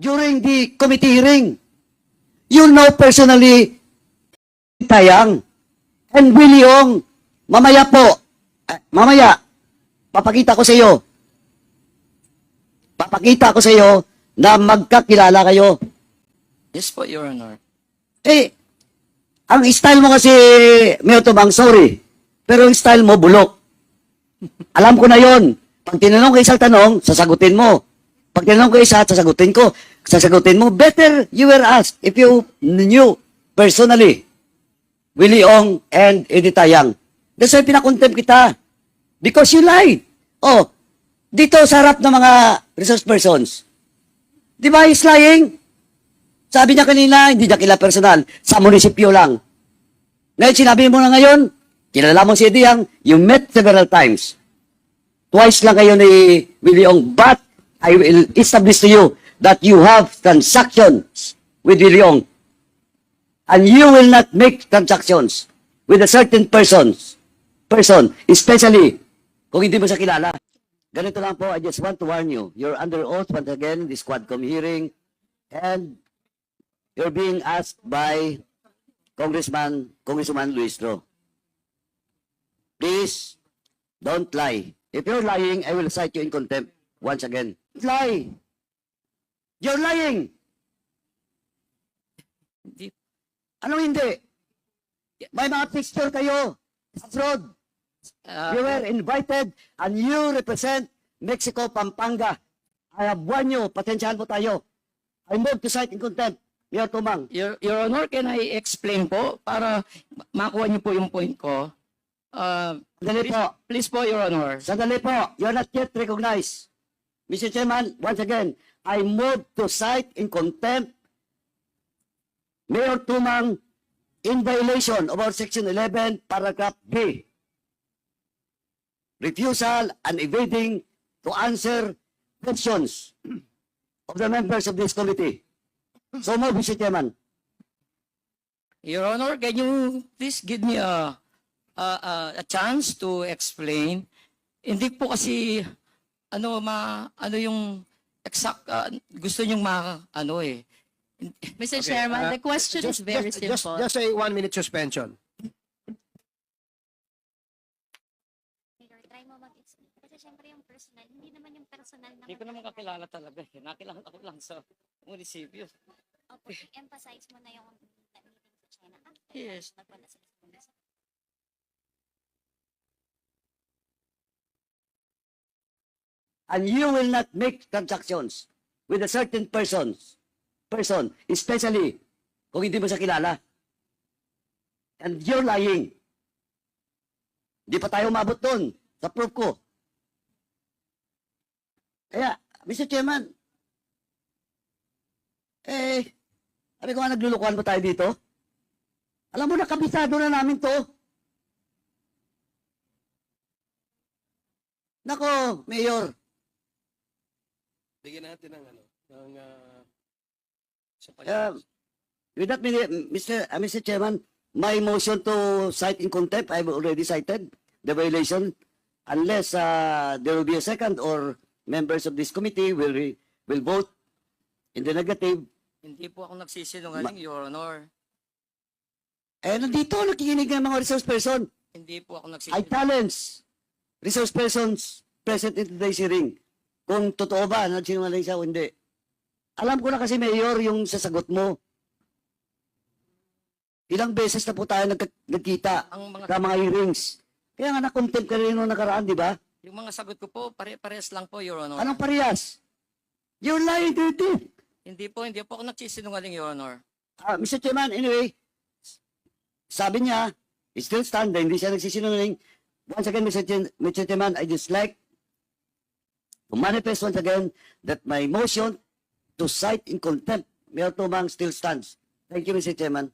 during the committee hearing. You know personally Tayang and Willie Ong. Mamaya po, eh, mamaya, papakita ko sa iyo. Papakita ko sa iyo na magkakilala kayo. Yes po, Your Honor. Eh, ang style mo kasi, Mayor Tumang, sorry. Pero ang style mo, bulok. Alam ko na yon. Pag tinanong ko isang tanong, sasagutin mo. Pag tinanong ko isa, sasagutin ko. Sasagutin mo. Better you were asked if you knew personally Willie Ong and Edith Tayang. That's why pinakontempt kita. Because you lied. Oh, dito sa harap ng mga resource persons. Di ba he's lying? Sabi niya kanina, hindi niya kila personal. Sa munisipyo lang. Ngayon, sinabi mo na ngayon, kilala mo si Ediyang, you met several times. Twice lang kayo ni Willie Ong. But, I will establish to you that you have transactions with Willie Ong. And you will not make transactions with a certain persons, person, especially kung hindi mo siya kilala. Ganito lang po, I just want to warn you. You're under oath once again in this Quadcom hearing and you're being asked by Congressman, Congressman Luis Ro. Please, don't lie. If you're lying, I will cite you in contempt once again. Lie! You're lying! Hindi. Anong hindi? May mga picture kayo fraud. Ah, You were invited and you represent Mexico, Pampanga. I have warned you, patensyahan po tayo. I move to cite in contempt. Mayor Tumang. Your, Your Honor, can I explain po para makuha niyo po yung point ko? Ah, Sandali please, po. please po, Your Honor. Sandali po. You're not yet recognized. Mr. Chairman, once again, I move to cite in contempt Mayor Tumang in violation of our Section 11, Paragraph B. Refusal and evading to answer questions of the members of this committee. So move, Mr. Chairman. Your Honor, can you please give me a, a, a, a chance to explain? Hindi po kasi, ano, ma, ano yung exact, ah, gusto niyong ma, ano eh. Mr. Okay, Chairman, uh, the question is very just, just, simple. just a suspension. Mayor, try mo mag-explain. Kasi syempre yung personal, hindi naman yung personal na Hindi ko naman kakilala talaga eh. Nakilala ko lang sa munisipyo. Opo, emphasize mo na yung meeting sa China. Yes. nagpunta sila sa munisipyo. And you will not make transactions with a certain persons, person, especially kung hindi mo siya kilala. And you're lying. Hindi pa tayo umabot doon sa proof ko. Kaya, Mr. Chairman, eh, sabi ko nga naglulukuhan pa tayo dito. Alam mo na, kabisado na namin to. Nako, Mayor, Bigyan natin ng ano, ng uh, sa Uh, with that, Mr. Uh, Mr. Chairman, my motion to cite in contempt, I've already cited the violation unless uh, there will be a second or members of this committee will re- will vote in the negative. Hindi po ako nagsisinungaling, Your Honor. Eh, nandito, nakikinig ng mga resource person. Hindi po ako I nagsisinungaling. challenge resource persons present in today's hearing kung totoo ba nagsinungaling siya o hindi. Alam ko na kasi, Mayor, yung sasagot mo. Ilang beses na po tayo nagka- nagkita Ang mga, sa mga hearings. Kaya nga na-contempt ka rin nung nakaraan, di ba? yung mga sagot ko po, pare-pares lang po, Your Honor. Anong parehas? You're lying to it. Hindi po, hindi po ako nagsisinungaling, Your Honor. Ah, Mr. Chairman, anyway, sabi niya, it still stand, hindi siya nagsisinungaling. Once again, Mr. Chair- Mr. Chairman, I just like to manifest once again that my motion to cite in contempt Mayor Tumang still stands. Thank you, Mr. Chairman.